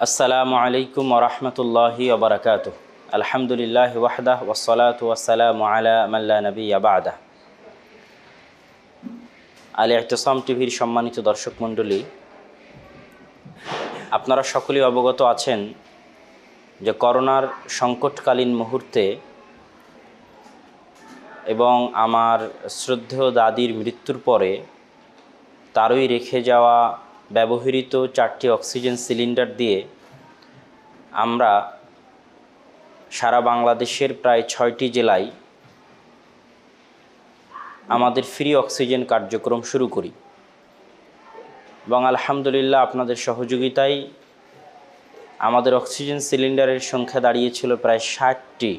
আসসালামু আলাইকুম ওরহমতুল্লাহি ওবরাকাত আলহামদুলিল্লাহ ওয়াহদাহ ওসলাত ওয়াসালাম আলা মাল্লা নবী আবাদা আলী এহতসাম টিভির সম্মানিত দর্শক মণ্ডলী, আপনারা সকলেই অবগত আছেন যে করোনার সংকটকালীন মুহূর্তে এবং আমার শ্রদ্ধেয় দাদির মৃত্যুর পরে তারই রেখে যাওয়া ব্যবহৃত চারটি অক্সিজেন সিলিন্ডার দিয়ে আমরা সারা বাংলাদেশের প্রায় ছয়টি জেলায় আমাদের ফ্রি অক্সিজেন কার্যক্রম শুরু করি। এবং আলহামদুলিল্লাহ আপনাদের সহযোগিতায় আমাদের অক্সিজেন সিলিন্ডারের সংখ্যা দাঁড়িয়েছিল প্রায় ষাটটি।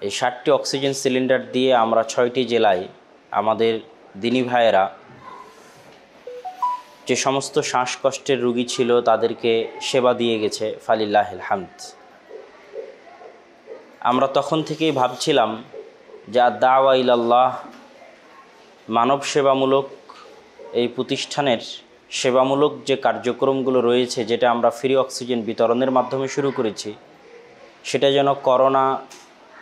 এই ষাটটি অক্সিজেন সিলিন্ডার দিয়ে আমরা ছয়টি জেলায় আমাদের দিনী ভাইয়েরা যে সমস্ত শ্বাসকষ্টের রুগী ছিল তাদেরকে সেবা দিয়ে গেছে ফালিল্লাহ হামদ। আমরা তখন থেকেই ভাবছিলাম যে দাওয়া ইলাল্লাহ, মানব সেবামূলক এই প্রতিষ্ঠানের সেবামূলক যে কার্যক্রমগুলো রয়েছে, যেটা আমরা ফ্রি অক্সিজেন বিতরণের মাধ্যমে শুরু করেছি, সেটা যেন করোনা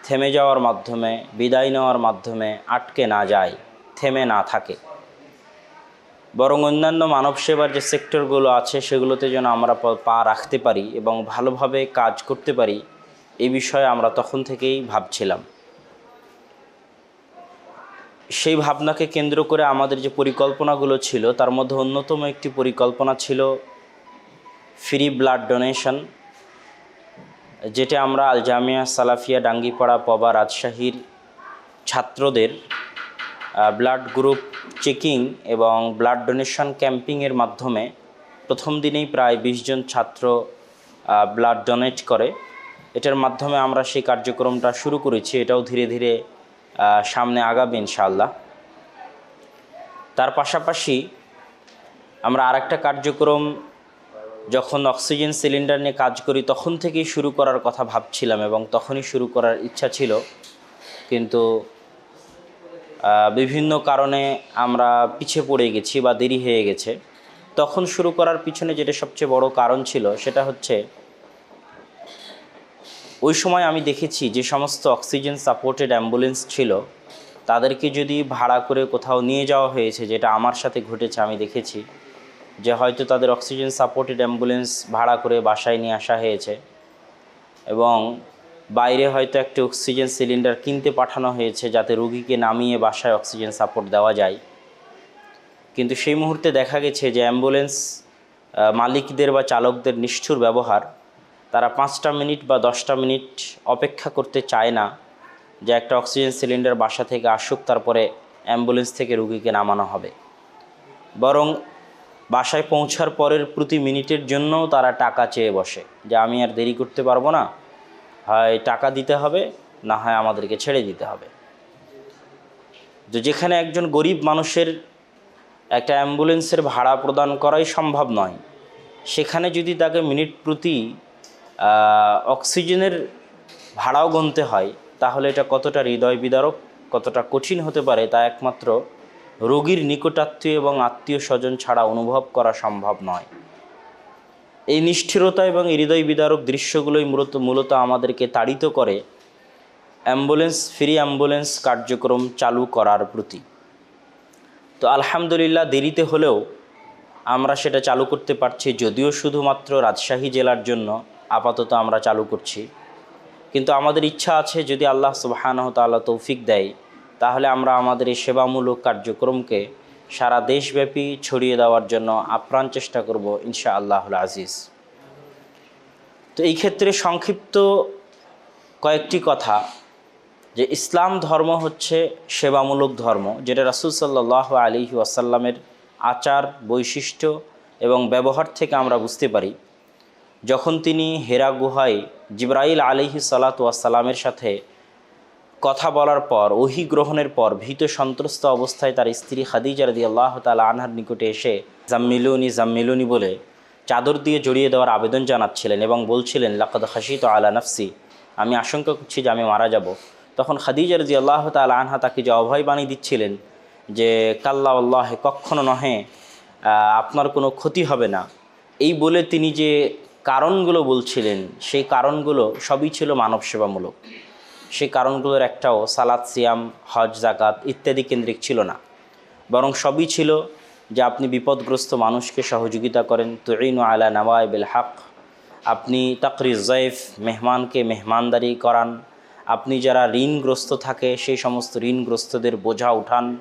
থেমে যাওয়ার মাধ্যমে, বিদায় নেওয়ার মাধ্যমে আটকে না যায়, থেমে না থাকে। বরং অন্যান্য মানব সেবার যে সেক্টরগুলো আছে, সেগুলোতে যেন আমরা পা রাখতে পারি এবং ভালোভাবে কাজ করতে পারি এই বিষয়ে আমরা তখন থেকেই ভাবছিলাম। সেই ভাবনাকে কেন্দ্র করে আমাদের যে পরিকল্পনাগুলো ছিল, তার মধ্যে অন্যতম একটি পরিকল্পনা ছিল ফ্রি ব্লাড ডোনেশন, যেটা আমরা আল জামিয়া সালাফিয়া ডাঙ্গিপাড়া পবা রাজশাহীর ছাত্রদের ব্লাড গ্রুপ চেকিং এবং ব্লাড ডোনেশন ক্যাম্পিংয়ের মাধ্যমে প্রথম দিনেই প্রায় বিশ জন ছাত্র ব্লাড ডোনেট করে। এটার মাধ্যমে আমরা সেই কার্যক্রমটা শুরু করেছি, এটাও ধীরে ধীরে সামনে আগাবে ইনশাআল্লাহ। তার পাশাপাশি আমরা আরেকটা কার্যক্রম, যখন অক্সিজেন সিলিন্ডার নিয়ে কাজ করি, তখন থেকেই শুরু করার কথা ভাবছিলাম এবং তখনই শুরু করার ইচ্ছা ছিল। কিন্তু বিভিন্ন কারণে আমরা পিছিয়ে পড়ে গেছি বা দেরি হয়ে গেছে। তখন শুরু করার পিছনে যেটা সবচেয়ে বড় কারণ ছিল, সেটা হচ্ছে ওই সময় আমি দেখেছি যে সমস্ত অক্সিজেন সাপোর্টেড অ্যাম্বুলেন্স ছিল, তাদেরকে যদি ভাড়া করে কোথাও নিয়ে যাওয়া হয়েছে, যেটা আমার সাথে ঘটেছে, আমি দেখেছি যে হয়তো তাদের অক্সিজেন সাপোর্টেড অ্যাম্বুলেন্স ভাড়া করে বাসায় নিয়ে আসা হয়েছে। এবং বাইরে হয়তো একটা অক্সিজেন সিলিন্ডার কিনতে পাঠানো হয়েছে যাতে রুগীকে নামিয়ে বাসায় অক্সিজেন সাপোর্ট দেওয়া যায়। কিন্তু সেই মুহূর্তে দেখা গেছে যে অ্যাম্বুলেন্স মালিকদের বা চালকদের নিষ্ঠুর ব্যবহার। তারা পাঁচটা মিনিট বা দশটা মিনিট অপেক্ষা করতে চায় না যে একটা অক্সিজেন সিলিন্ডার বাসা থেকে আসুক, তারপরে অ্যাম্বুলেন্স থেকে রুগীকে নামানো হবে। বরং বাসায় পৌঁছার পরের প্রতি মিনিটের জন্যও তারা টাকা চেয়ে বসে যে আমি আর দেরি করতে পারব না। হয় টাকা দিতে হবে, না হয় আমাদেরকে ছেড়ে দিতে হবে। তো যেখানে একজন গরিব মানুষের একটা অ্যাম্বুলেন্সের ভাড়া প্রদান করাই সম্ভব নয়, সেখানে যদি তাকে মিনিট প্রতি অক্সিজেনের ভাড়াও গুনতে হয়, তাহলে এটা কতটা হৃদয় বিদারক কতটা কঠিন হতে পারে তা একমাত্র রোগীর নিকটাত্মীয় এবং আত্মীয় স্বজন ছাড়া অনুভব করা সম্ভব নয়। এই নিষ্ঠিরতা এবং হৃদয় বিদারক দৃশ্যগুলোই মূলত মূলত আমাদেরকে তাড়িত করে অ্যাম্বুলেন্স, ফ্রি অ্যাম্বুলেন্স কার্যক্রম চালু করার প্রতি। তো আলহামদুলিল্লাহ দেরিতে হলেও আমরা সেটা চালু করতে পারছি, যদিও শুধুমাত্র রাজশাহী জেলার জন্য আপাতত আমরা চালু করছি। কিন্তু আমাদের ইচ্ছা আছে যদি আল্লাহ সুবাহানহ তাল্লাহ তৌফিক দেয়, তাহলে আমরা আমাদের এই সেবামূলক কার্যক্রমকে সারা দেশব্যাপী ছড়িয়ে দেওয়ার জন্য আপ্রাণ চেষ্টা করব ইনশা আল্লাহুল আজিজ। তো এই ক্ষেত্রে সংক্ষিপ্ত কয়েকটি কথা যে ইসলাম ধর্ম হচ্ছে সেবামূলক ধর্ম, যেটা রাসুল সাল্লাহ আলী ওয়াসাল্লামের আচার, বৈশিষ্ট্য এবং ব্যবহার থেকে আমরা বুঝতে পারি। যখন তিনি হেরা গুহায় জিব্রাইল আলিহি সালাতামের সাথে কথা বলার পর, ওহি গ্রহণের পর ভীত সন্ত্রস্ত অবস্থায় তার স্ত্রী খাদিজা রদি আল্লাহ তালা আনহার নিকটে এসে জাম্মিলুনি জাম্মিলুনি বলে চাদর দিয়ে জড়িয়ে দেওয়ার আবেদন জানাচ্ছিলেন এবং বলছিলেন, লাকাদ হাসিত আলা নাফসি, আমি আশঙ্কা করছি যে আমি মারা যাব। তখন খাদিজা রদি আল্লাহ তালা আনহা তাকে যে অভয় বাণী দিচ্ছিলেন যে, কাল্লা আল্লাহে কখনো নহে আপনার কোনো ক্ষতি হবে না। এই বলে তিনি যে কারণগুলো বলছিলেন, সেই কারণগুলো সবই ছিল মানব সেবামূলক সেই কারণগুলোর একটাও সালাদ, সিয়াম, হজ জাকাত ইত্যাদি কেন্দ্রিক ছিল না। বরং সবই ছিল যে আপনি বিপদগ্রস্ত মানুষকে সহযোগিতা করেন। তুইন আলা নওয়াইবিল হক। আপনি তাকরি জয়েফ মেহমানকে মেহমানদারি করান। আপনি যারা ঋণগ্রস্ত থাকে, সেই সমস্ত ঋণগ্রস্তদের বোঝা উঠান।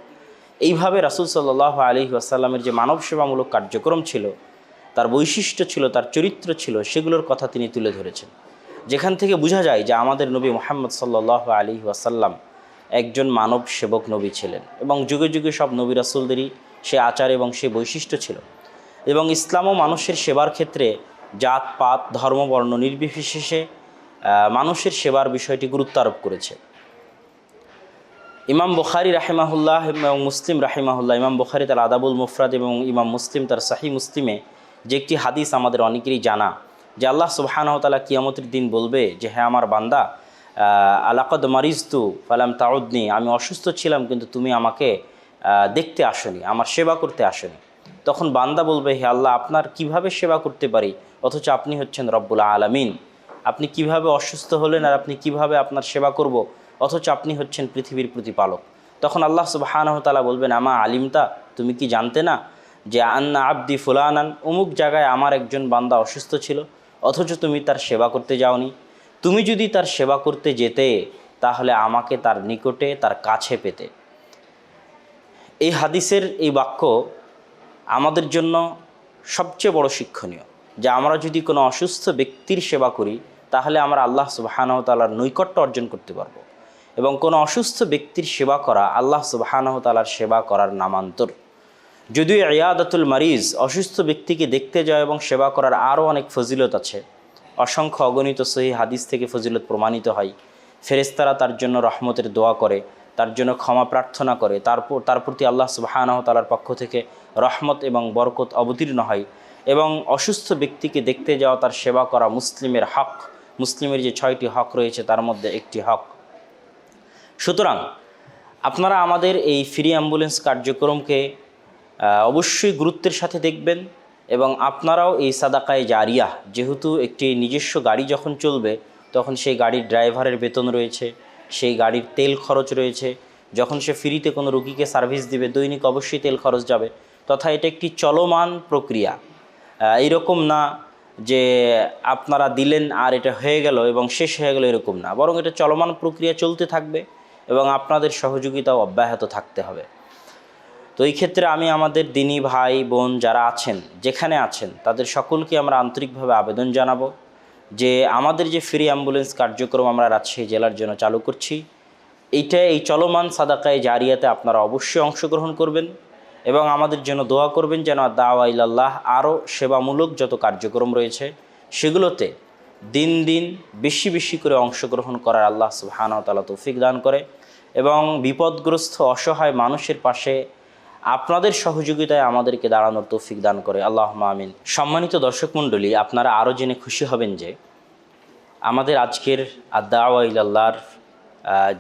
এইভাবে রাসুল সাল্লাহ আলী আসাল্লামের যে মানব সেবামূলক কার্যক্রম ছিল, তার বৈশিষ্ট্য ছিল, তার চরিত্র ছিল, সেগুলোর কথা তিনি তুলে ধরেছেন। যেখান থেকে বোঝা যায় যে আমাদের নবী মোহাম্মদ সাল্লাহ আলী ওয়াসাল্লাম একজন মানব সেবক নবী ছিলেন এবং যুগে যুগে সব নবী রাসুলদেরই সে আচার এবং সে বৈশিষ্ট্য ছিল। এবং ইসলামও মানুষের সেবার ক্ষেত্রে জাত, পাত, ধর্ম, বর্ণ নির্বিশেষে মানুষের সেবার বিষয়টি গুরুত্ব আরোপ করেছে। ইমাম বুখারি রাহিমাহুল্লাহ এবং মুসলিম রাহিমাহুল্লাহ, ইমাম বুখারি তার আদাবুল মুফরাদ এবং ইমাম মুসলিম তার সাহি মুসলিমে যে একটি হাদিস আমাদের অনেকেরই জানা। যে আল্লাহ সুবাহানহ তালা কিয়ামতের দিন বলবে যে হ্যাঁ আমার বান্দা আলাকদ মারিজতু ফালাম তাউদ্নি, আমি অসুস্থ ছিলাম কিন্তু তুমি আমাকে দেখতে আসনি, আমার সেবা করতে আসনি। তখন বান্দা বলবে, হে আল্লাহ, আপনার কীভাবে সেবা করতে পারি? অথচ আপনি হচ্ছেন রব্বুল আলামিন। আপনি কীভাবে অসুস্থ হলেন আর আপনি কীভাবে আপনার সেবা করব? অথচ আপনি হচ্ছেন পৃথিবীর প্রতিপালক। তখন আল্লাহ সুবাহানহ তালা বলবেন, আমা আলিমতা, তুমি কি জানতে না যে, আন্না আব্দি ফুলানান, অমুক জায়গায় আমার একজন বান্দা অসুস্থ ছিল? অথচ তুমি তার সেবা করতে যাওনি। তুমি যদি তার সেবা করতে যেতে, তাহলে আমাকে তার নিকটে, তার কাছে পেতে। এই হাদিসের এই বাক্য আমাদের জন্য সবচেয়ে বড় শিক্ষণীয়। যে আমরা যদি কোনো অসুস্থ ব্যক্তির সেবা করি, তাহলে আমরা আল্লাহ সুবাহানহ তালার নৈকট্য অর্জন করতে পারব। এবং কোনো অসুস্থ ব্যক্তির সেবা করা, আল্লাহ সুবাহানহ তালার সেবা করার নামান্তর। যদিও ইয়াদাতুল মারিজ অসুস্থ ব্যক্তিকে দেখতে যাওয়া এবং সেবা করার আরও অনেক ফজিলত আছে। অসংখ্য অগণিত সহি হাদিস থেকে ফজিলত প্রমাণিত হয়। ফেরেস্তারা তার জন্য রহমতের দোয়া করে, তার জন্য ক্ষমা প্রার্থনা করে তারপর তার প্রতি আল্লাহ সুবাহানহ তালার পক্ষ থেকে রহমত এবং বরকত অবতীর্ণ হয় এবং অসুস্থ ব্যক্তিকে দেখতে যাওয়া, তার সেবা করা মুসলিমের হক, মুসলিমের যে ছয়টি হক রয়েছে তার মধ্যে একটি হক। সুতরাং আপনারা আমাদের এই ফ্রি অ্যাম্বুলেন্স কার্যক্রমকে অবশ্যই গুরুত্বের সাথে দেখবেন এবং আপনারাও এই সাদাকায় জারিয়া যেহেতু একটি নিজস্ব গাড়ি যখন চলবে তখন সেই গাড়ির ড্রাইভারের বেতন রয়েছে সেই গাড়ির তেল খরচ রয়েছে যখন সে ফ্রিতে কোনো রুগীকে সার্ভিস দিবে দৈনিক অবশ্যই তেল খরচ যাবে তথা এটা একটি চলমান প্রক্রিয়া। আহ, এইরকম না যে আপনারা দিলেন আর এটা হয়ে গেল এবং শেষ হয়ে গেল এরকম না বরং এটা চলমান প্রক্রিয়া চলতে থাকবে এবং আপনাদের সহযোগিতাও অব্যাহত থাকতে হবে। তো এই ক্ষেত্রে আমি আমাদের দিনী ভাই, বোন যারা আছেন, যেখানে আছেন, তাদের সকলকে আমরা আন্তরিকভাবে আবেদন জানাব যে আমাদের যে ফ্রি অ্যাম্বুলেন্স কার্যক্রম আমরা রাজশাহী জেলার জন্য চালু করছি, এইটা এই চলমান সাদাকায় জারিয়াতে আপনারা অবশ্যই অংশগ্রহণ করবেন এবং আমাদের জন্য দোয়া করবেন যেন দাওয়া ইল্লাল্লাহ আরও সেবামূলক যত কার্যক্রম রয়েছে, সেগুলোতে দিন দিন বেশি বেশি করে অংশগ্রহণ করার আল্লাহ সুবহানাহু তাআলা তৌফিক দান করে এবং বিপদগ্রস্ত, অসহায় মানুষের পাশে আপনাদের সহযোগিতায় আমাদেরকে দাঁড়ানোর তৌফিক দান করে। আল্লাহ আমিন। সম্মানিত দর্শক মণ্ডলী, আপনারা আরও জেনে খুশি হবেন যে, আমাদের আজকের আদাওয়া ইল্লাহর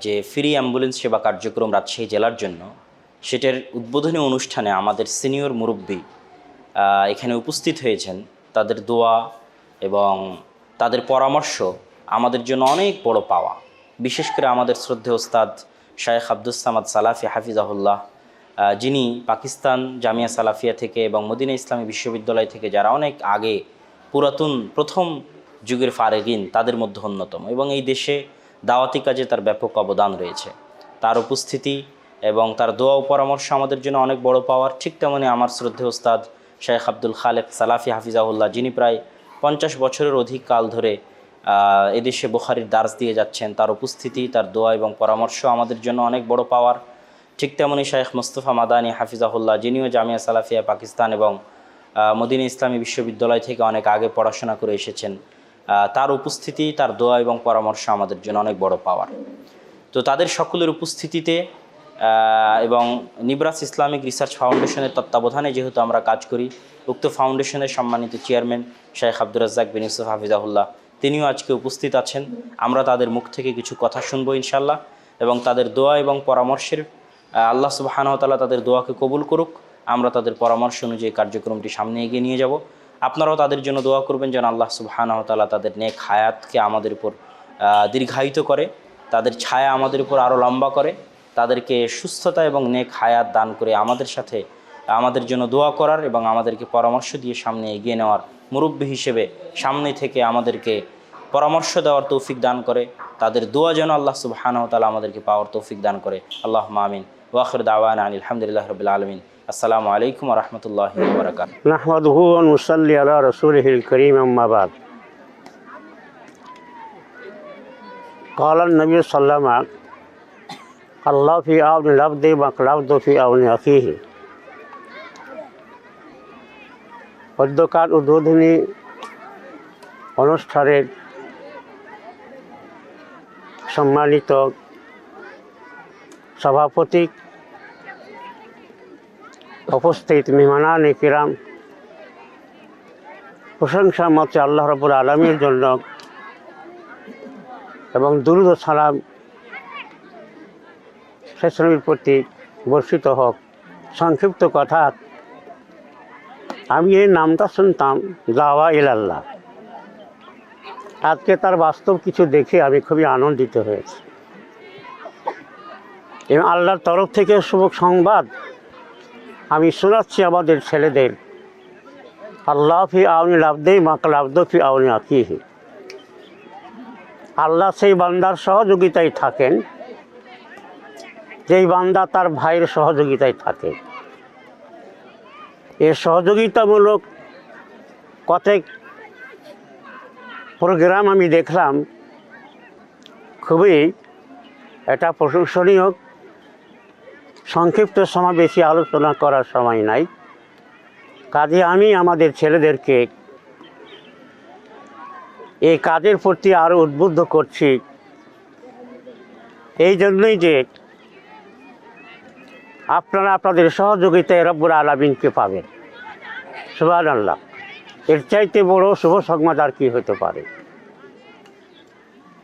যে ফ্রি অ্যাম্বুলেন্স সেবা কার্যক্রম রাজশাহী জেলার জন্য, সেটার উদ্বোধনী অনুষ্ঠানে আমাদের সিনিয়র মুরব্বী এখানে উপস্থিত হয়েছেন। তাদের দোয়া এবং তাদের পরামর্শ আমাদের জন্য অনেক বড় পাওয়া। বিশেষ করে আমাদের শ্রদ্ধে ওস্তাদ শায়েখ আব্দুস সামাদ সালাফি হাফিজাহুল্লাহ যিনি পাকিস্তান জামিয়া সালাফিয়া থেকে এবং মদিনা ইসলামী বিশ্ববিদ্যালয় থেকে যারা অনেক আগে পুরাতন প্রথম যুগের ফারেগিন, তাদের মধ্যে অন্যতম এবং এই দেশে দাওয়াতি কাজে তার ব্যাপক অবদান রয়েছে। তার উপস্থিতি এবং তার দোয়া ও পরামর্শ আমাদের জন্য অনেক বড় পাওয়ার। ঠিক তেমনি আমার শ্রদ্ধে ওস্তাদ শেখ আব্দুল খালেক সালাফি হাফিজাহুল্লাহ, যিনি প্রায় পঞ্চাশ বছরের অধিক কাল ধরে এদেশে বুখারির দার্স দিয়ে যাচ্ছেন। তার উপস্থিতি, তার দোয়া এবং পরামর্শ আমাদের জন্য অনেক বড় পাওয়ার। ঠিক তেমনি শেখ মোস্তফা মাদানী হাফিজাহুল্লাহ, যিনিও জামিয়া সালাফিয়া পাকিস্তান এবং মদিনা ইসলামী বিশ্ববিদ্যালয় থেকে অনেক আগে পড়াশোনা করে এসেছেন। তার উপস্থিতি, তার দোয়া এবং পরামর্শ আমাদের জন্য অনেক বড় পাওয়ার। তো তাদের সকলের উপস্থিতিতে এবং নিবরাস ইসলামিক রিসার্চ ফাউন্ডেশনের তত্ত্বাবধানে যেহেতু আমরা কাজ করি, উক্ত ফাউন্ডেশনের সম্মানিত চেয়ারম্যান শেখ আব্দুর রাজ্জাক বিন ইউসুফ হাফিজাহুল্লাহ, তিনিও আজকে উপস্থিত আছেন। আমরা তাদের মুখ থেকে কিছু কথা শুনব ইনশাল্লাহ এবং তাদের দোয়া এবং পরামর্শের আল্লাহ সুবাহানহতালা তাদের দোয়াকে কবুল করুক। আমরা তাদের পরামর্শ অনুযায়ী কার্যক্রমটি সামনে এগিয়ে নিয়ে যাব। আপনারাও তাদের জন্য দোয়া করবেন যেন আল্লাহ সুবহানাহু ওয়া তাদের নেক হায়াতকে আমাদের উপর দীর্ঘায়িত করে, তাদের ছায়া আমাদের উপর আরও লম্বা করে, তাদেরকে সুস্থতা এবং নেক হায়াত দান করে আমাদের সাথে, আমাদের জন্য দোয়া করার এবং আমাদেরকে পরামর্শ দিয়ে সামনে এগিয়ে নেওয়ার মুরব্বী হিসেবে সামনে থেকে আমাদেরকে পরামর্শ দেওয়ার তৌফিক দান করে, তাদের দোয়া যেন আল্লাহ সুবহানাহু ওয়া আমাদেরকে পাওয়ার তৌফিক দান করে। আল্লাহ মামিন ওয়াখির দাওয়ান আলহামদুলিল্লাহ রবিল আলমিন আসসালামু আলাইকুম রহমতুল্লাহ বরকাত نحمده ونصلي على رسوله الكريم أما بعد قال النبي صلى الله عليه وسلم الله في عون العبد والعبد في عون أخيه পদ্মকার উদ্বোধনী অনুষ্ঠানের সম্মানিত সভাপতি উপস্থিত মেহমানান কিরাম। প্রশংসা মতে আল্লাহ রবুল আলমীর জন্য এবং দুরুদ সালাম শেষনবীর প্রতি বর্ষিত হোক। সংক্ষিপ্ত কথা, আমি এই নামটা শুনতাম দাওয়া ইলাল্লাহ। আজকে তার বাস্তব কিছু দেখে আমি খুবই আনন্দিত হয়েছি। এবং আল্লাহর তরফ থেকে শুভ সংবাদ আমি শোনাচ্ছি আমাদের ছেলেদের। আল্লাহ ফি আউনি লাভদেই মাকাল আব্দ ফি আউনি আকিহি। আল্লাহ সেই বান্দার সহযোগিতায় থাকেন। যেই বান্দা তার ভাইয়ের সহযোগিতায় থাকে। এ সহযোগিতামূলক কতক প্রোগ্রাম আমি দেখলাম। খুবই এটা প্রশংসনীয়। সংক্ষিপ্ত সময় বেশি আলোচনা করার সময় নাই। কাজে আমি আমাদের ছেলেদেরকে এই কাজের প্রতি আরও উদ্বুদ্ধ করছি। এই জন্যই যে আপনারা আপনাদের সহযোগিতায় রব্বুর আলামিনকে পাবেন। সুবাহ আল্লাহ এর চাইতে বড় শুভ সংবাদ আর কি হতে পারে?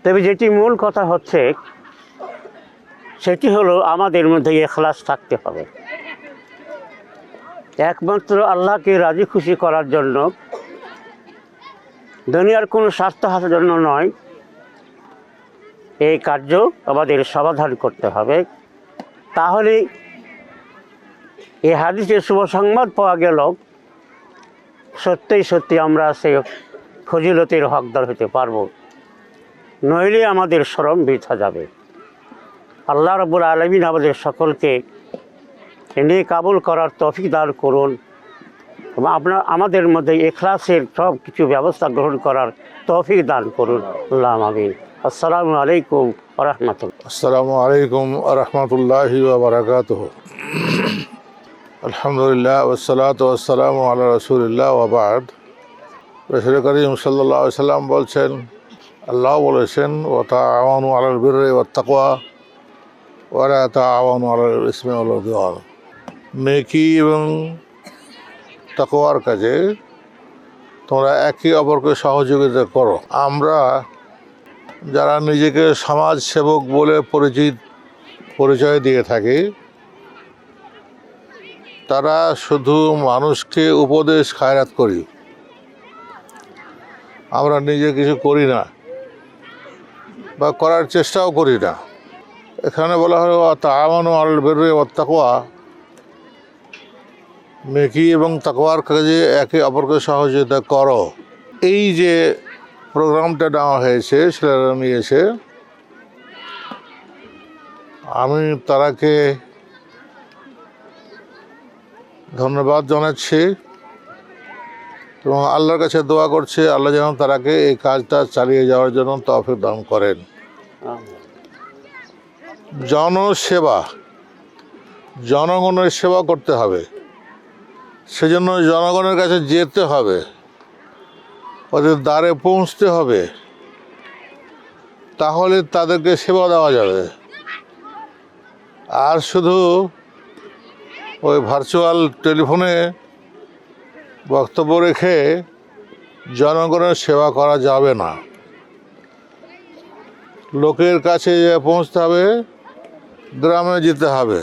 তবে যেটি মূল কথা হচ্ছে সেটি হলো আমাদের মধ্যে এখলাস থাকতে হবে। একমাত্র আল্লাহকে রাজি খুশি করার জন্য, দুনিয়ার কোনো স্বার্থ হাসের জন্য নয়, এই কার্য আমাদের সমাধান করতে হবে। তাহলে এই হাদিসের শুভ সংবাদ পাওয়া গেল, সত্যিই সত্যি আমরা সেই ফজিলতের হকদার হতে পারব, নইলে আমাদের শ্রম বৃথা যাবে। আল্লাহ রবুল আলমিন আমাদের সকলকে এনে কাবুল করার তফিক দান করুন এবং আপনার আমাদের মধ্যে এখলাসের সব কিছু ব্যবস্থা গ্রহণ করার তৌফিক দান করুন। আল্লাহ আমিন। আসসালামু আলাইকুম রহমতুল্লাহ। আসসালামু আলাইকুম রহমতুল্লাহি বারকাত আলহামদুলিল্লাহ ওসালাত ওসালাম আল্লাহ রসুলিল্লাহ ওবাদ রসুল করিম সাল্লাম বলছেন, আল্লাহ বলেছেন ও তা আওয়ানু আলাল বীর ও তাকওয়া। ওরা তা আওয়ানু ইসমে নেকি এবং তাকওয়ার কাজে তোমরা একে অপরকে সহযোগিতা করো। আমরা যারা নিজেকে সমাজ সেবক বলে পরিচিত, পরিচয় দিয়ে থাকি, তারা শুধু মানুষকে উপদেশ খায়রাত করি। আমরা নিজে কিছু করি না বা করার চেষ্টাও করি না। এখানে বলা হলো তামানো আল বেরোয় তাকোয়া নেকি এবং তাকওয়ার কাজে একে অপরকে সহযোগিতা করো। এই যে প্রোগ্রামটা নেওয়া হয়েছে ছেলেরা নিয়েছে আমি তারাকে ধন্যবাদ জানাচ্ছি এবং আল্লাহর কাছে দোয়া করছে। আল্লাহ যেন তারাকে এই কাজটা চালিয়ে যাওয়ার জন্য তফিক দান করেন। জনসেবা, জনগণের সেবা করতে হবে। সেজন্য জনগণের কাছে যেতে হবে, ওদের দ্বারে পৌঁছতে হবে, তাহলে তাদেরকে সেবা দেওয়া যাবে। আর শুধু ওই ভার্চুয়াল টেলিফোনে বক্তব্য রেখে জনগণের সেবা করা যাবে না। লোকের কাছে পৌঁছতে হবে গ্রামে যেতে হবে।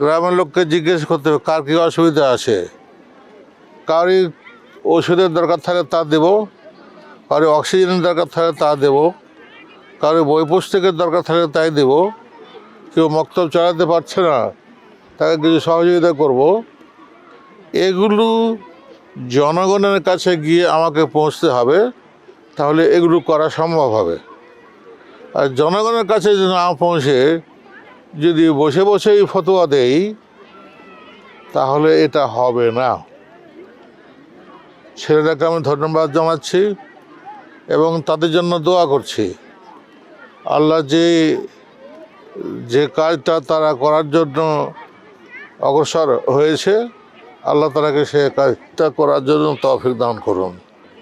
গ্রামের লোককে জিজ্ঞেস করতে হবে, কার কী অসুবিধা আছে? কারি ওষুধের দরকার থাকলে তা দেব কারও অক্সিজেনের দরকার থাকলে তা দেব কারও বই পুস্তকের দরকার থাকলে তাই দেব। কেউ মক্তব চালাতে পারছে না, তাকে কিছু সহযোগিতা করব। এগুলো জনগণের কাছে গিয়ে আমাকে পৌঁছতে হবে, তাহলে এগুলো করা সম্ভব হবে। আর জনগণের কাছে যদি না পৌঁছে যদি বসে বসেই ফতোয়া দেই, তাহলে এটা হবে না। ছেলেটাকে আমি ধন্যবাদ জানাচ্ছি এবং তাদের জন্য দোয়া করছি। আল্লাহ যে যে কাজটা তারা করার জন্য অগ্রসর হয়েছে, আল্লাহ তারাকে সে কাজটা করার জন্য তফিক দান করুন।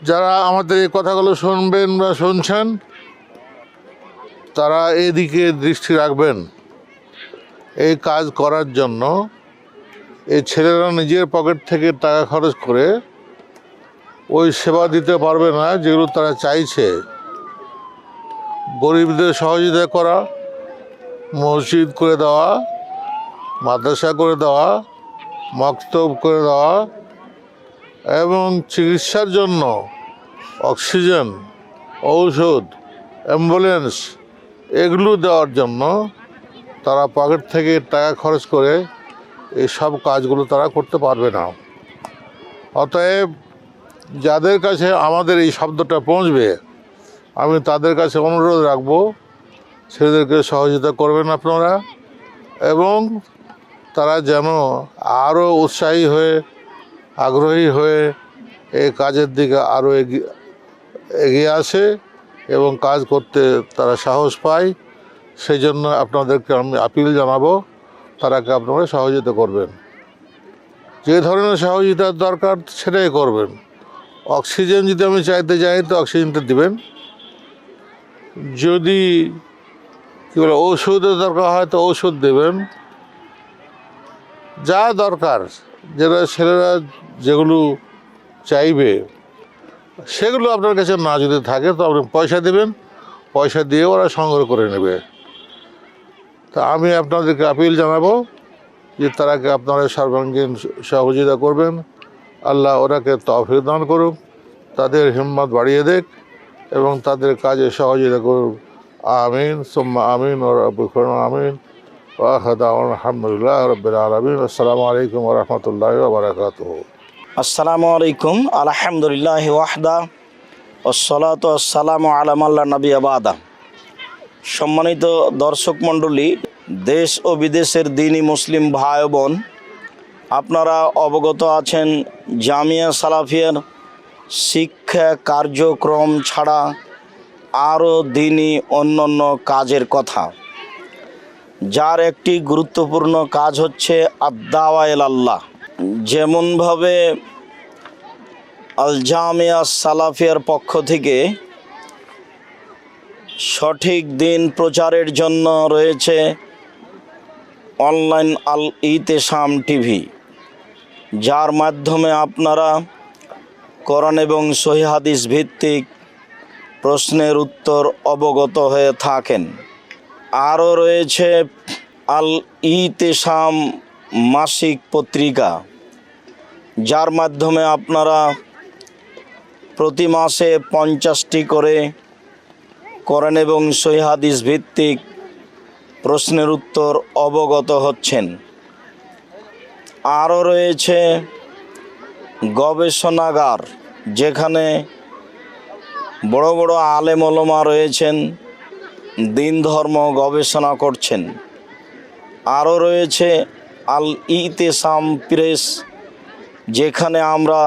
যারা আমাদের এই কথাগুলো শুনবেন বা শুনছেন, তারা এদিকে দৃষ্টি রাখবেন। এই কাজ করার জন্য এই ছেলেরা নিজের পকেট থেকে টাকা খরচ করে ওই সেবা দিতে পারবে না যেগুলো তারা চাইছে। গরিবদের সহযোগিতা করা, মসজিদ করে দেওয়া, মাদ্রাসা করে দেওয়া, মক্তব করে দেওয়া, এবং চিকিৎসার জন্য অক্সিজেন, ঔষধ, অ্যাম্বুলেন্স এগুলো দেওয়ার জন্য তারা পকেট থেকে টাকা খরচ করে এই সব কাজগুলো তারা করতে পারবে না। অতএব যাদের কাছে আমাদের এই শব্দটা পৌঁছবে, আমি তাদের কাছে অনুরোধ রাখব, ছেলেদেরকে সহযোগিতা করবেন আপনারা এবং তারা যেন আরও উৎসাহী হয়ে, আগ্রহী হয়ে এই কাজের দিকে আরও এগিয়ে এগিয়ে আসে এবং কাজ করতে তারা সাহস পায়। সেই জন্য আপনাদেরকে আমি আপিল জানাব তারাকে আপনারা সহযোগিতা করবেন। যে ধরনের সহযোগিতার দরকার সেটাই করবেন। অক্সিজেন যদি আমি চাইতে যাই, তো অক্সিজেনটা দিবেন। যদি কী বলে ওষুধের দরকার হয়, তো ওষুধ দেবেন। যা দরকার, যেটা ছেলেরা যেগুলো চাইবে, সেগুলো আপনার কাছে না যদি থাকে, তো আপনি পয়সা দেবেন। পয়সা দিয়ে ওরা সংগ্রহ করে নেবে। তা আমি আপনাদেরকে আপিল জানাব যে তারাকে আপনারা সর্বাঙ্গীন সহযোগিতা করবেন। আল্লাহ ওরাকে তফিক দান করুক, তাদের হিম্মত বাড়িয়ে দেখ এবং তাদের কাজে সহযোগিতা করুক। আমিন, সুম্মা আমিন ও রব্বুল আমিন আলহামদুলিল্লাহ রবিল আলমিন, আসসালামু আলাইকুম রহমতুল্লাহ বারকাতুহ। আসসালামু আলাইকুম, আলহামদুলিল্লাহ ওয়াহদা ওসলাত আসসালামু আলামাল্লা নবী আবাদা সম্মানিত দর্শক মণ্ডলী, দেশ ও বিদেশের দিনী মুসলিম ভাই বোন, আপনারা অবগত আছেন জামিয়া সালাফিয়ার শিক্ষা কার্যক্রম ছাড়া আরও দিনই অন্যান্য কাজের কথা। যার একটি গুরুত্বপূর্ণ কাজ হচ্ছে আদাওয়াল আল্লাহ। যেমনভাবে আল জামিয়া সালাফিয়ার পক্ষ থেকে সঠিক দিন প্রচারের জন্য রয়েছে অনলাইন আল ইতেসাম টিভি, যার মাধ্যমে আপনারা করণ এবং সহি হাদিস ভিত্তিক প্রশ্নের উত্তর অবগত হয়ে থাকেন। আরও রয়েছে আল ইতেসাম মাসিক পত্রিকা, যার মাধ্যমে আপনারা প্রতি মাসে পঞ্চাশটি করে করেন এবং সহিহাদিস ভিত্তিক প্রশ্নের উত্তর অবগত হচ্ছেন। আরও রয়েছে গবেষণাগার, যেখানে বড় বড় আলেম ওলমা রয়েছেন, দিন ধর্ম গবেষণা করছেন। আরও রয়েছে আল ইতেসাম প্রেস, যেখানে আমরা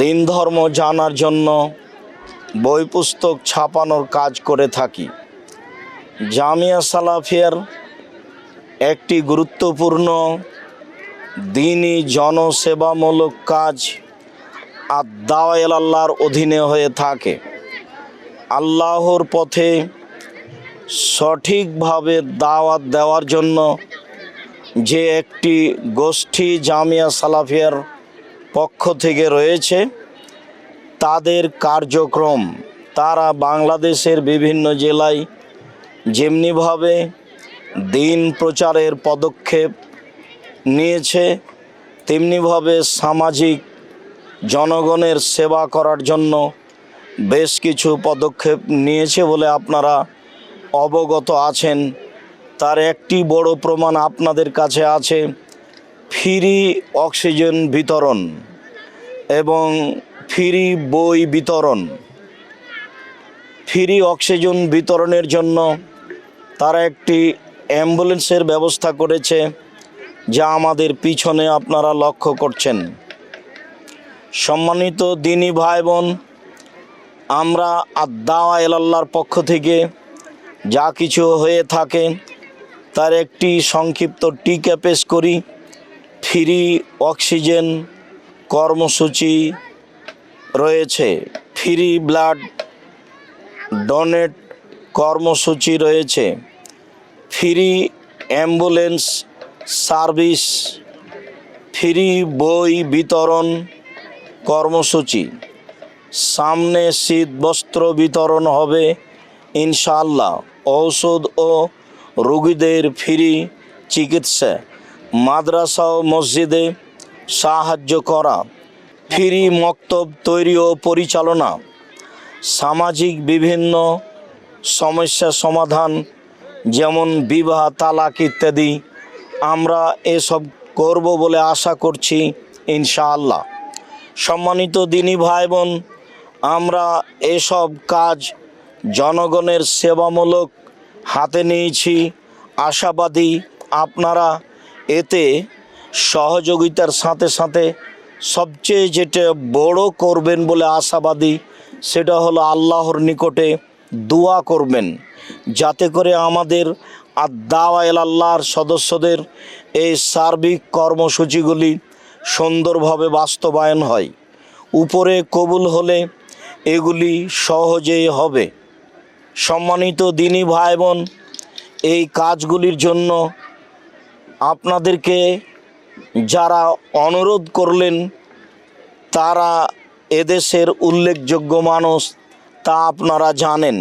দিন ধর্ম জানার জন্য বই পুস্তক ছাপানোর কাজ করে থাকি। জামিয়া সালাফিয়ার একটি গুরুত্বপূর্ণ দিনই জনসেবামূলক কাজ আদাওয়াল আল্লাহর অধীনে হয়ে থাকে। আল্লাহর পথে সঠিকভাবে দাওয়াত দেওয়ার জন্য যে একটি গোষ্ঠী জামিয়া সালাফিয়ার পক্ষ থেকে রয়েছে তাদের কার্যক্রম। তারা বাংলাদেশের বিভিন্ন জেলায় যেমনিভাবে দিন প্রচারের পদক্ষেপ নিয়েছে, তেমনিভাবে সামাজিক জনগণের সেবা করার জন্য বেশ কিছু পদক্ষেপ নিয়েছে বলে আপনারা অবগত আছেন। তার একটি বড় প্রমাণ আপনাদের কাছে আছে, ফ্রি অক্সিজেন বিতরণ। এবং ফ্রি বই বিতরণ। ফ্রি অক্সিজেন বিতরণের জন্য তারা একটি অ্যাম্বুলেন্সের ব্যবস্থা করেছে, যা আমাদের পিছনে আপনারা লক্ষ্য করছেন। সম্মানিত দিনী ভাই বোন আমরা আদাওয়া এলাল্লার পক্ষ থেকে যা কিছু হয়ে থাকে তার একটি সংক্ষিপ্ত টিকা পেশ করি। ফ্রি অক্সিজেন কর্মসূচি রয়েছে। ফ্রি ব্লাড ডোনেট কর্মসূচি রয়েছে। ফ্রি অ্যাম্বুলেন্স সার্ভিস, ফ্রি বই বিতরণ কর্মসূচি। সামনে শীত বস্ত্র বিতরণ হবে, ইনশাআল্লাহ। ঔষধ ও রোগীদের ফ্রি চিকিৎসা। মাদ্রাসা ও মসজিদে সাহায্য করা। ফ্রি মক্তব তৈরি ও পরিচালনা, সামাজিক বিভিন্ন সমস্যা সমাধান, যেমন বিবাহ, তালাক ইত্যাদি। আমরা এসব করব বলে আশা করছি, ইনশাআল্লাহ। সম্মানিত দিনী ভাই বোন আমরা এসব কাজ জনগণের সেবামূলক হাতে নিয়েছি। আশাবাদী আপনারা এতে সহযোগিতার সাথে সাথে সবচেয়ে যেটা বড় করবেন বলে আশাবাদী, সেটা হলো আল্লাহর নিকটে দোয়া করবেন, যাতে করে আমাদের আদাওয়া এল আল্লাহর সদস্যদের এই সার্বিক কর্মসূচিগুলি সুন্দরভাবে বাস্তবায়ন হয়। উপরে কবুল হলে এগুলি সহজেই হবে। সম্মানিত দিনী ভাই বোন এই কাজগুলির জন্য আপনাদেরকে যারা অনুরোধ করলেন, তারা এদেশের উল্লেখযোগ্য মানুষ, তা আপনারা জানেন।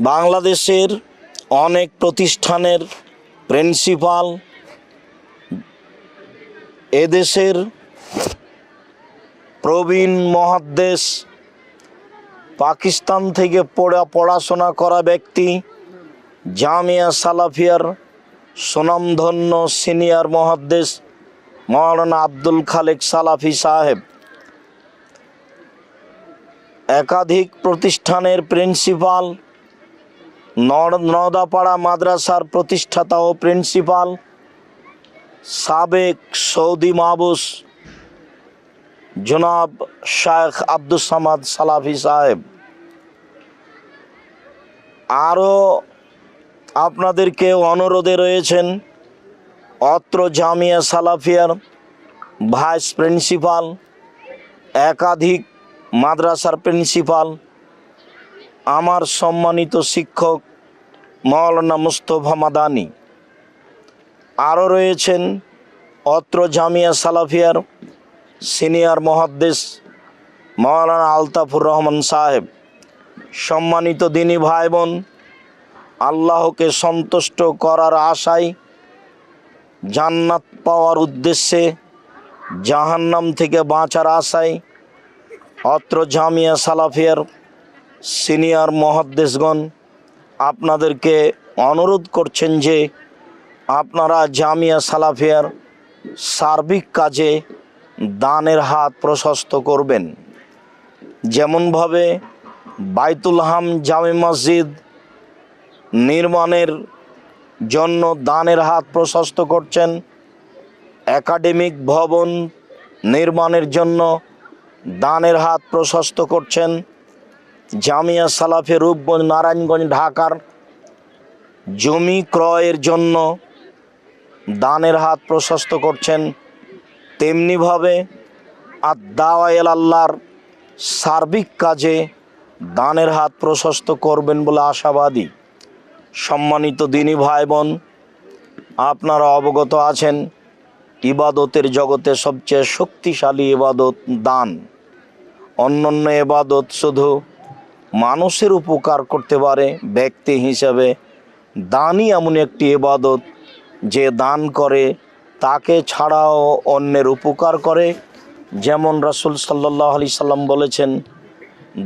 বাংলাদেশের অনেক প্রতিষ্ঠানের প্রিন্সিপাল এদেশের প্রবীণ মহাদ্দেশ পাকিস্তান থেকে পড়া পড়াশোনা করা ব্যক্তি, জামিয়া সালাফিয়ার সুনামধন্য সিনিয়র মহাদ্দেশ মৌলানা আব্দুল খালেক সালাফি সাহেব। একাধিক প্রতিষ্ঠানের প্রিন্সিপাল নদাপাড়া মাদ্রাসার প্রতিষ্ঠাতা ও প্রিন্সিপাল, সাবেক সৌদি মাহবুস জনাব শায়েখ আব্দুস সামাদ সালাফি সাহেব। আরও আপনাদেরকে অনুরোধে রয়েছেন অত্র জামিয়া সালাফিয়ার ভাইস প্রিন্সিপাল, একাধিক মাদ্রাসার প্রিন্সিপাল, আমার সম্মানিত শিক্ষক মৌলানা মুস্তফা মাদানি। আরও রয়েছেন অত্র জামিয়া সালাফিয়ার সিনিয়র মহাদ্দেশ মৌলানা আলতাফুর রহমান সাহেব। সম্মানিত দিনী ভাই বোন আল্লাহকে সন্তুষ্ট করার আশায় জান্নাত পাওয়ার উদ্দেশ্যে জাহান্নাম থেকে বাঁচার আশায় অত্র জামিয়া সালাফিয়ার সিনিয়র মহাদ্দেশগণ আপনাদেরকে অনুরোধ করছেন যে আপনারা জামিয়া সালাফিয়ার সার্বিক কাজে দানের হাত প্রশস্ত করবেন। যেমনভাবে বাইতুল হাম জামে মসজিদ নির্মাণের জন্য দানের হাত প্রশস্ত করছেন। একাডেমিক ভবন নির্মাণের জন্য দানের হাত প্রশস্ত করছেন। জামিয়া সালাফে রূপগঞ্জ, নারায়ণগঞ্জ, ঢাকার জমি ক্রয়ের জন্য দানের হাত প্রশস্ত করছেন। তেমনিভাবে আদাওয়াল আল্লাহর সার্বিক কাজে দানের হাত প্রশস্ত করবেন বলে আশাবাদী। সম্মানিত দিনী ভাই বোন আপনারা অবগত আছেন, ইবাদতের জগতে সবচেয়ে শক্তিশালী ইবাদত দান। অন্যান্য এবাদত শুধু মানুষের উপকার করতে পারে, ব্যক্তি হিসাবে দানই এমন একটি এবাদত যে দান করে, তাকে ছাড়াও অন্যের উপকার করে। যেমন রাসূল সাল্লাহ আলি সাল্লাম বলেছেন,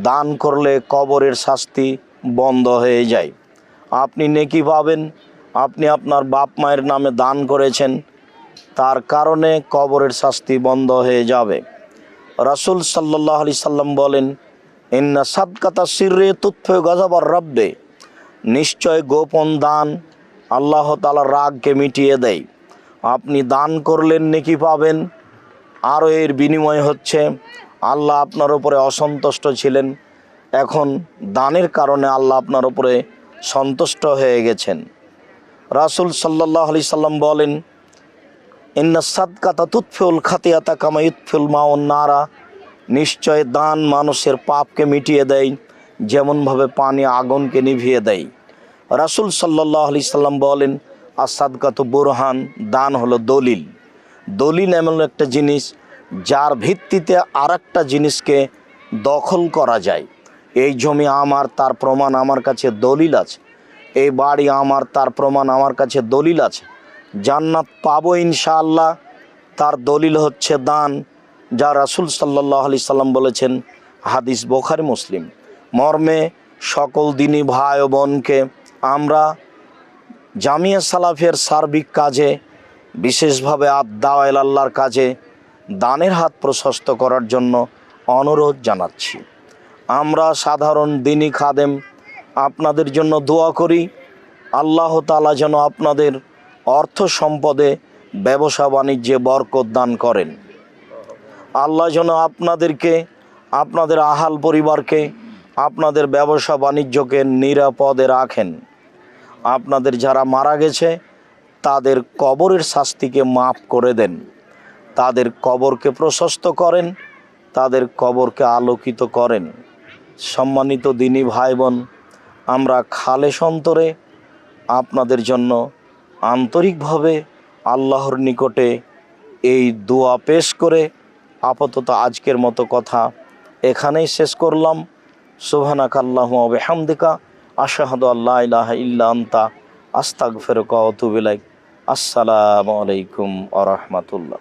দান করলে কবরের শাস্তি বন্ধ হয়ে যায়। আপনি নেকি পাবেন। আপনি আপনার বাপ মায়ের নামে দান করেছেন। তার কারণে কবরের শাস্তি বন্ধ হয়ে যাবে। রাসূল সাল্লাহ আলি সাল্লাম বলেন, ইন্না সাদকাতা সিররে তুৎফ গজাবার রব্বে। নিশ্চয় গোপন দান আল্লাহ তালার রাগকে মিটিয়ে দেয়। আপনি দান করলেন, নেকি পাবেন। আরও এর বিনিময় হচ্ছে, আল্লাহ আপনার উপরে অসন্তুষ্ট ছিলেন। এখন দানের কারণে আল্লাহ আপনার উপরে সন্তুষ্ট হয়ে গেছেন। রাসূল সাল্লাহ আলি সাল্লাম বলেন, ইন্না সাদকাতা তুৎফুল খাতিয়াতা কামা ইৎফুল মাওন নারা। নিশ্চয় দান মানুষের পাপকে মিটিয়ে দেয়, যেমনভাবে পানি আগুনকে নিভিয়ে দেয়। রাসূল সাল্লাহ আলি সাল্লাম বলেন আর সাদকাত বুরহান, দান হলো দলিল। দলিল এমন একটা জিনিস, যার ভিত্তিতে আর জিনিসকে দখল করা যায়। এই জমি আমার, তার প্রমাণ আমার কাছে দলিল আছে। এই বাড়ি আমার, তার প্রমাণ আমার কাছে দলিল আছে। জান্নাত পাবো ইনশাআল্লাহ। তার দলিল হচ্ছে দান, যা রাসূল সাল্লাহ আলি সাল্লাম বলেছেন, হাদিস বোখারি, মুসলিম। মর্মে সকল দিনী ভাই ও বোনকে আমরা জামিয়া সালাফের সার্বিক কাজে, বিশেষভাবে আদাওয়াল আল্লাহর কাজে, দানের হাত প্রশস্ত করার জন্য অনুরোধ জানাচ্ছি। আমরা সাধারণ দিনী খাদেম। আপনাদের জন্য দোয়া করি, আল্লাহ তালা যেন আপনাদের অর্থ সম্পদে ব্যবসা বাণিজ্যে বরকত দান করেন। আল্লাহ যেন আপনাদেরকে, আপনাদের আহাল পরিবারকে, আপনাদের ব্যবসা বাণিজ্যকে নিরাপদে রাখেন। আপনাদের যারা মারা গেছে, তাদের কবরের শাস্তিকে মাফ করে দেন। তাদের কবরকে প্রশস্ত করেন, তাদের কবরকে আলোকিত করেন। সম্মানিত দিনী ভাই বোন আমরা খালেশ অন্তরে আপনাদের জন্য আন্তরিকভাবে আল্লাহর নিকটে এই দোয়া পেশ করে আপাতত আজকের মতো কথা এখানেই শেষ করলাম। সুবহানাক আল্লাহু ওয়া বিহামদিকা, আশহাদু আল্লা ইলাহা ইল্লা আস্তাগফিরুকা ওয়া আতুবু আসসালামু আলাইকুম ওয়া রাহমাতুল্লাহ।